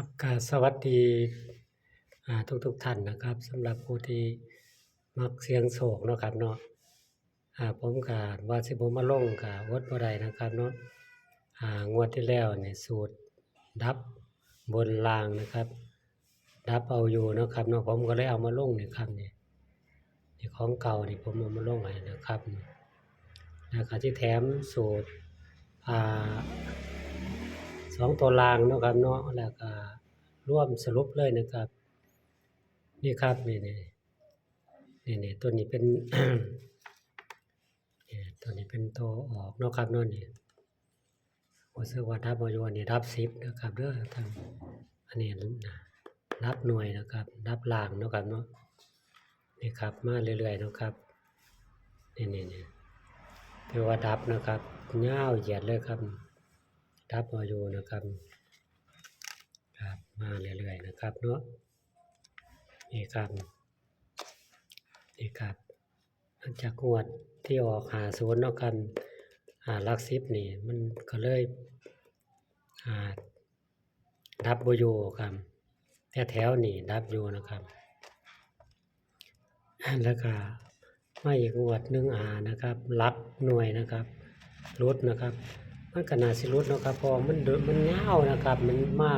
ครับกาสวัสดีทุกทุกท่านนะครับสำหรับผู้ที่มักเสียงโศกเนาะครับเนาะผมก็ว่าสิผมมาลงก็อดบ่ได้นะครับเนาะงวดที่แล้วเนี่ยสูตรดับบนล่างนะครับ ดับเอาอยู่นะครับเนาะผมก็เลยเอามาลงนี่ครับนี่นี่ของเก่านี่ผมเอามาลงให้นะครับแล้วก็ที่แถมสูตรอ่า สองตัวรางเนาะครับเนาะแล้วก็ร่วมสรุปเลยนะครับ นี่ครับนี่นี่นี่นี่ตัวนี้เป็นนี่ตัวนี้เป็นตัวออกเนาะครับเนาะนี่ว่าซื้อว่าดับมาอยนนี้ดับสิบนะครับเด้อทางอันนี้นะดับหน่วยนะครับดับล่างเนาะครับเนาะนี่ครับมาเรื่อยๆนะครับนี่นี่นี่เรียกว่าดับนะครับยาเหยียดเลยครับ ดับมาอยู่นะครับครับมาเรื่อยๆนะครับเนาะนี่ครับนี่ครับหลังจากงวดที่ออกหาศูนย์เนาะครับหาลักซิปนี่มันก็เลยหาดับอยู่ครับแต่แถวนี่ดับอยู่นะครับแล้วก็ไมาอีกงวดหนึ่งอานะครับลักหน่วยนะครับรุดนะครับ มันก็น่าสิรุดเนาะครับเพราะว่ามันเดนมันยาวนะครับ มันมา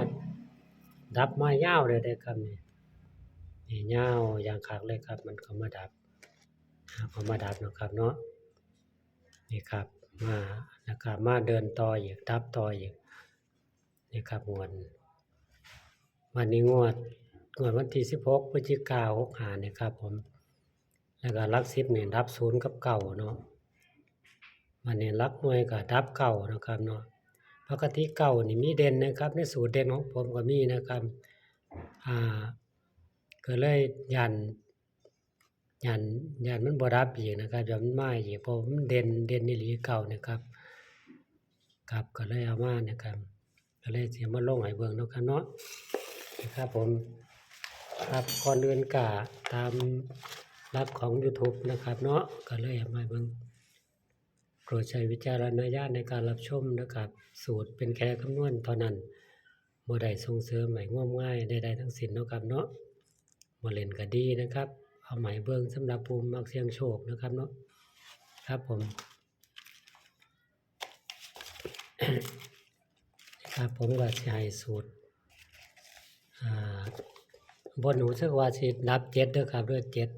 ดับมายาวเลยได้ครับนี่นี่ยาวอย่างคักเลยครับ มันก็มาดับอ่าก็มาดับเนาะครับเนาะนี่ครับมานะครับมาเดินต่ออีกดับต่ออีกนี่ครับงวดวันนี้งวดงวดวันที่16พฤศจิกายน65นี่ครับผมแล้วก็หลัก10นี่ยดับศูนย์กับเก่าเนาะ วันเนี้รักหน่วยก็ดับเก่านะครับเนาะปกติเก่านี่มีเด่นนะครับ ในสูตรเด่นของผมก็มีนะครับอ่าก็เลยยันยันยันมันบ่ดับอีกนะครับยันมันมาอีกเพราะมันเด่นเด่นอีหลีเก่านะครับครับก็เลยเอามานะครับก็เลยเสิมาลงให้เบิ่งนะครับเนาะนะครับผมครับก่อนอื่นก็ตามรับของ YouTube นะครับเนาะก็เลยมาเบิ่ง รดใช้วิจารณญาณในการรับชมนะครับ สูตรเป็นแค่คำนวณเท่านั้นบ่ได้ส่งเสริมใหม่งมง่ายใดๆทั้งสิ้นนะครับเนาะบ่เล่นก็ดีนะครับ เอาใหม่เบิ่งสำหรับผู้มักเสี่ยงโชคนะครับเนาะครับผมครับผมก็สิให้สูตรอ่าบนหนูสึกว่าสินับเจ็ดด้อครับด้อเจ็ด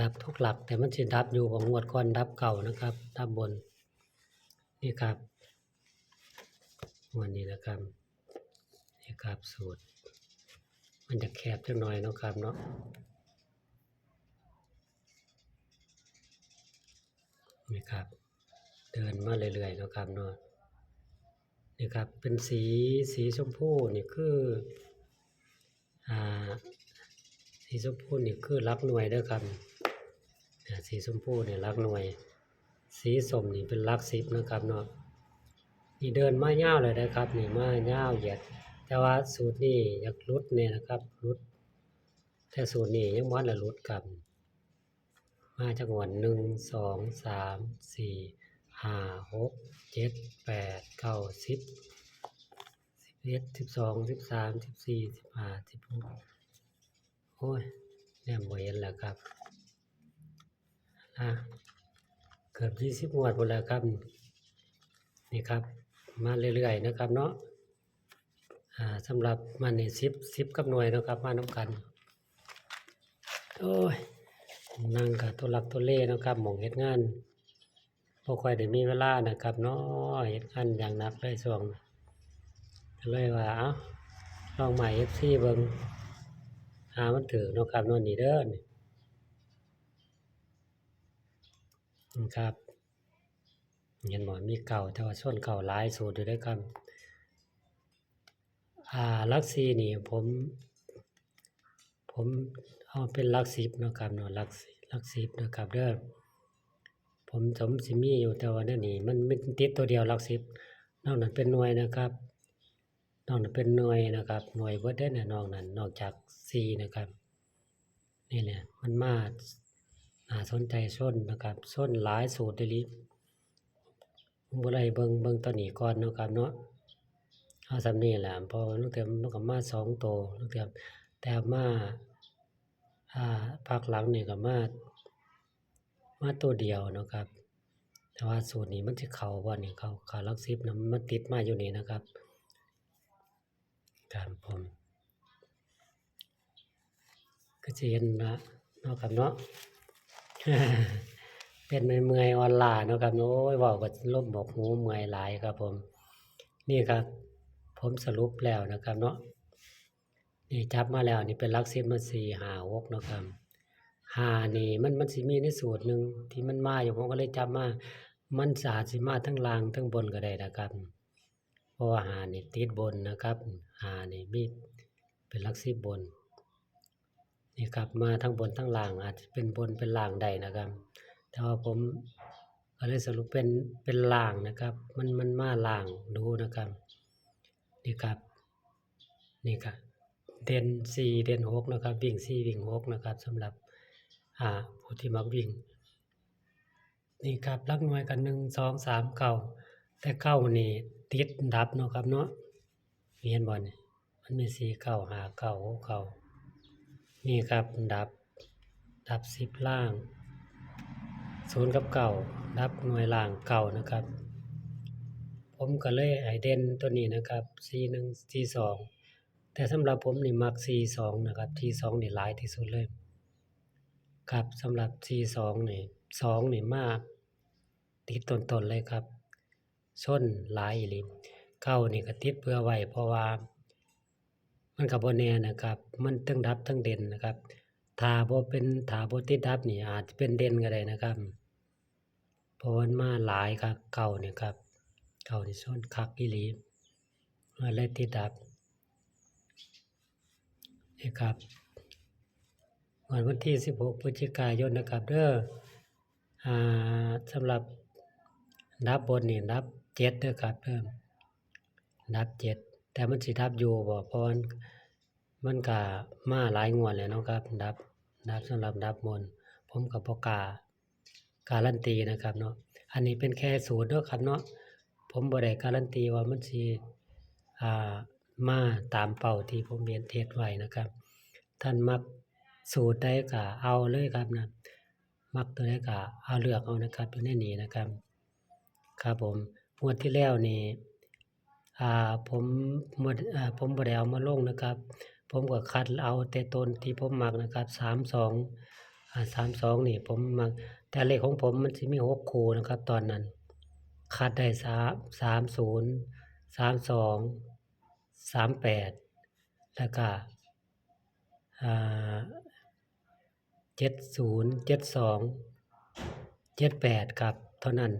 ดับทุกหลักแต่มันสิดับอยู่ของงวดก่อนดับเก่านะครับ ดับบน นี่ครับวันนี้นะครับนี่ครับสูตร มันจะแคบจังหน่อยนะครับเนาะนี่ครับ เดินมาเรื่อยๆนะครับเนาะนี่ครับเป็นสีสีชมพูนี่คืออ่าสีชมพูนี่คือรักหน่วยเด้อครับ สีชมพูเนี่ยรักหน่วย สีส้มนี่เป็นรักสิบนะครับเนาะนี่เดินมายาเลยนะครับนี่มายาเหยียด แต่ว่าสูตรนี้อยากรุดเนี่ยนะครับรุดแต่สูตรนี้ยังบ่ทันละรุดครับมาจากงวดหนึ่งสองสามสี่ห้าหกเจ็ดแปดเก้าสิบสิบเอ็ดสิบสองสิบสามสิบสี่สิบห้าสิบหกโอ้ยแนมบ่เห็นแล้วครับ อะเกือบยี่สิบงวดหมดแล้วครับ นี่ครับ มาเรื่อยๆนะครับเนาะอ่าสำหรับมันนี่สิบสิบกับหน่วยนะครับมาน้ำกันโอ้ยนั่งกับตัวหลักตัวเล่นะครับหมองเฮ็ดงานบ่ค่อยได้มีเวลานะครับเนาะเฮ็ดงานอย่างหนักเลยช่วงเลยว่าเอ้าลองใหม่ FC เบิ่งหามันถือนะครับนาะนี่เด้อนี่ อืม ครับเห็นบ่มีเก่าแต่ว่าส่วนเก่าหลายสูตรอยู่ด้อครับอ่าลักสี่นี่ผม ผมเอาเป็นลักสิบนะครับเนาะลักสิหลักสิบนะครับเด้อผมสมสิมีอยู่แต่ว่านั่นนี่มันมันติดตัวเดียวลักสิบนอกนั้นเป็นหน่วยนะครับนอกนั้นเป็นหน่วยนะครับหน่วยเบิดเด้เนี่ยนอกนั้นนอกจากสี่นะครับนี่แหละมันมา น่าสนใจส้นนะครับส้นหลายสูตรเดลิบ่ได้เบิงเบิงตัวนี้ก่อนนะครับเนาะเอาสำนี้แหละพอนักเตรียมมันก็มาสองโตวนักเตรียมแต่มาอ่าภาคหลังนี่ก็มามาตัวเดียวนะครับ แต่ว่าสูตรนี้มันสิเข้าบ่นี่เขาขาลัก10นะมันติดมาอยู่นี่นะครับครับผมก็สิเห็นละนาะครับเนาะ เป็นเมื่อยอ่อนล้าเนาะครับเนาะโอ้ยว้าก็ล่มบอกหูเมื่อยหลายครับผม นี่ครับ ผมสรุปแล้วนะครับเนาะนี่จับมาแล้วนี่เป็นลักสิบมันสี่หาหกเนาะครับหานี่มันมันสิมีในสูตรหนึ่งที่มันมาอยู่ผมก็เลยจับมา มันสอาจสิมาทั้งล่างทั้งบนก็ได้นะครับเพราะว่าหานี่ติดบนนะครับหานี่มีเป็นลักสิบบน นี่ครับมาทั้งบนทั้งล่าง อาจจะเป็นบนเป็นล่างได้นะครับ แต่ว่าผมก็เลยสรุปเป็นเป็นล่างนะครับ มันมันมาล่างดูนะครับนี่ครับนี่ครับเด่นสี่เด่นหกนะครับ วิ่งสี่วิ่งหกนะครับสำหรับอ่าผู้ที่มักวิ่งนี่ครับลักหน่วยกันหนึ่งสองสามเก้าแต่เก้านี่ติดดับเนาะครับเนาะเรียนบอลมันมีสี่เก้าหาเก้าหกเก้า นี่ครับดับ ดับสิบล่างศูนย์กับเก่าดับหน่วยล่างเก่านะครับ ผมก็เลยให้เดนตัวนี้นะครับ C1 C2 แต่สำหรับผมนี่มัก C2 นะครับ T2 นี่หลายที่สุดเลย ครับสำหรับ C2 นี่2นี่มาก ติดต้นๆเลยครับส้นหลายอีหลีเก้านี่ก็ติดเพื่อไว้เพราะว่า มันก็บ่แน่นะครับ มันทั้งดับทั้งเด่นนะครับถ้าบ่เป็นถ้าบ่ติดดับนี่อาจจะเป็นเด่นก็ได้นะครับเพราะมันมาหลายครับเก่าเนี่ยครับเก่านี่ส้นคักอีหลีมาเลติดดับนี่ครับวันวันที่ 16พฤศจิกายนนะครับเด้ออ่าสำหรับดับบนนี่ดับ7เด้อครับเด้อดับ7 แต่มันสิดับอยู่บ่เพราะมันมันก็มาหลายงวดแล้วเนาะครับ ดับ ดับสำหรับดับบน ผมก็บ่กล้าการันตีนะครับเนาะ อันนี้เป็นแค่สูตรเด้อครับเนาะ ผมบ่ได้การันตีว่ามันสิอ่ามาตามเป้าที่ผมเรียนเทศไว้นะครับ ท่านมักสูตรใดก็เอาเลยครับนะมักตัวใดก็เอาเลือกเอานะครับอยู่ในนี้นะครับ ครับผมงวดที่แล้วนี่ ผมบ่อ่าผมบดเอามาลงนะครับ ผมก็คัดเอาแต่ต้นที่ผมมักนะครับ32อ่า32นี่ผมมักแต่เลขของผมมันสิมี6คู่นะครับ ตอนนั้น คัดได้สามสามศูนย์สามสองสามแปดแล้วก็อ่าเจ็ดศูนย์เจ็ดสองเจ็ดแปดครับ เท่านั้น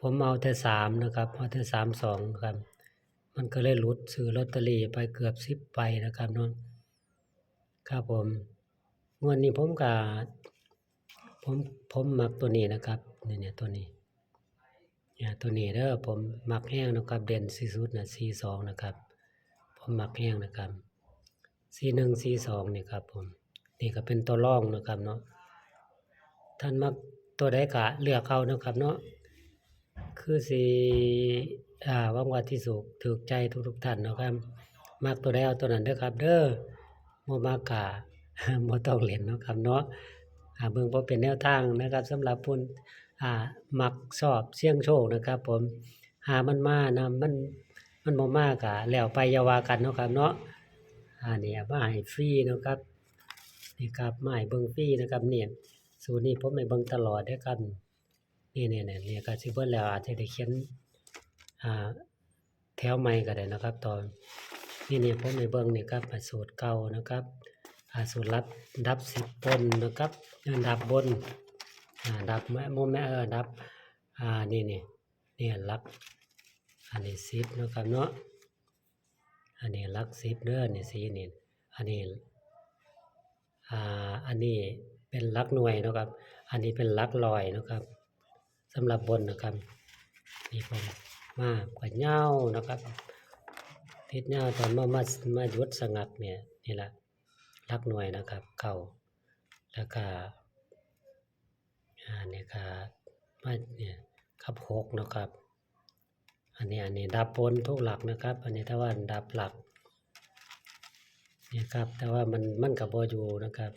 ผมเอาแต่สามนะครับ เอาแต่สามสองครับ มันก็เลยหลุดซื้อลอตเตอรี่ไปเกือบสิบใบนะครับเนาะครับผมงวดนี้ผมก็ผมผมมักตัวนี้นะครับนี่เนี่ยตัวนี้เนี่ยตัวนี้เด้อผมมักแห้งนะครับ เด่นที่สุดนะสี่สองนะครับ ผมมักแห้งนะครับสี่หนึ่งสี่สองนี่ครับผมนี่ก็เป็นตัวร่องนะครับเนาะท่านมักตัวใดกะเลือกเอานะครับเนาะคือสี อ่าหวังว่าที่สุขถูกใจทุกๆท่านนะครับมักตัวใดเอาตัวนั้นเด้อครับ เด้อบ่มักกะบ่ต้องเล่นเนาะครับเนาะอ่าเบิ่งบ่เป็นแนวทางนะครับสำหรับผู้อ่ามักชอบเสี่ยงโชคนะครับ ผมหามันมานะมันมันบ่มาก็แล้วไปยาวากันเนาะครับเนาะอ่าเนี่ยมาให้ฟรีนะครับนี่ครับมาให้เบิ่งฟรีนะครับเนี่ยสูตรนี้ผมให้เบิ่งตลอดด้อครับนี่เนี่ยเนี่ยเนี่ยก็สิเบิดแล้วอาจจะได้เขียน แถวใหม่ก็ได้นะครับ ตอนนี่เนี่ยผมให้เบิ่งนี่ครับสูตรเก่านะครับอ่าสูตรลัดดับ10บนนะครับดับบนอ่าดับแม่โมแม่เออดับอ่านี่นี่นี่ลักอันนี้สิบนะครับเนาะอันนี้ลักสิบเด้อนี่สีนี่อันนี้อ่าอันนี้เป็นลักหน่วยนะครับ อันนี้เป็นลักลอยนะครับสำหรับบนนะครับนี่ผม มากกว่าเงานะครับทิศเงาตอนมามามาหยุดสงัดเนี่ยนี่แหละลักหน่วยนะครับ เก่าแล้วก็อ่าเนี่ยครับมาเนี่ยครับหกนะครับ อันนี้อันนี้ดับบนทุกหลักนะครับ อันนี้ถ้าว่าดับหลักนี่ครับแต่ว่ามันมันกับโบอยู่นะครับ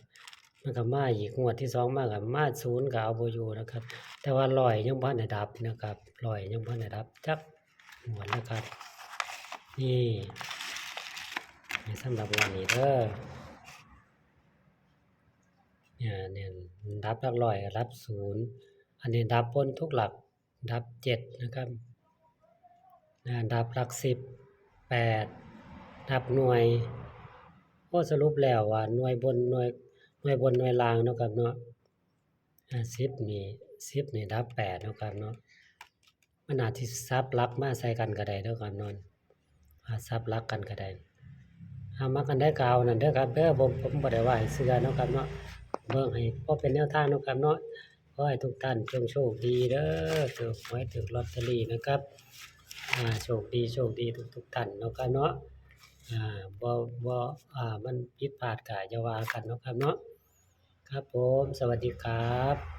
มันกับมาอีกงวดที่สองมากับมาศูนย์กับเอาโบยูนะครับ แต่ว่าลอยยังบ้านดับนะครับลอยยังบ้านดับจักหมดนะครับนี่นี่สำหรับวันนี้เด้อเนี่ยเนี่ยดับหลักลอยกับดับศูนย์อันนี้ดับบนทุกหลักดับเจ็ดนะครับดับหลักสิบแปดดับหน่วยก็สรุปแล้วว่าหน่วยบนหน่วย น่วยบนหน่วยล่างเนาะครับเนาะสิบนี่สิบนี่ดับแปดเนาะครับเนาะมันอาจที่ซับลักมาใส่กันก็ได้เด้อครับเนอนอาซับลักกันก็ได้เอามากันได้กาวนั่นเด้อครับเด้อผมผมบ่ได้ว่าให้เสื้อเนาะครับเนาะเบิ่งให้พอเป็นแนวทางเนาะครับเนาะขอให้ทุกท่านจงโชคดีเด้อถูกหวยถูกลอตเตอรี่นะครับอ่าโชคดีโชคดีทุกทุกท่านเนาะครับเนาะอ่าบ่บ่อ่ามันผิดพลาดก็อย่าว่ากันเนาะครับเนาะ ครับผม สวัสดีครับ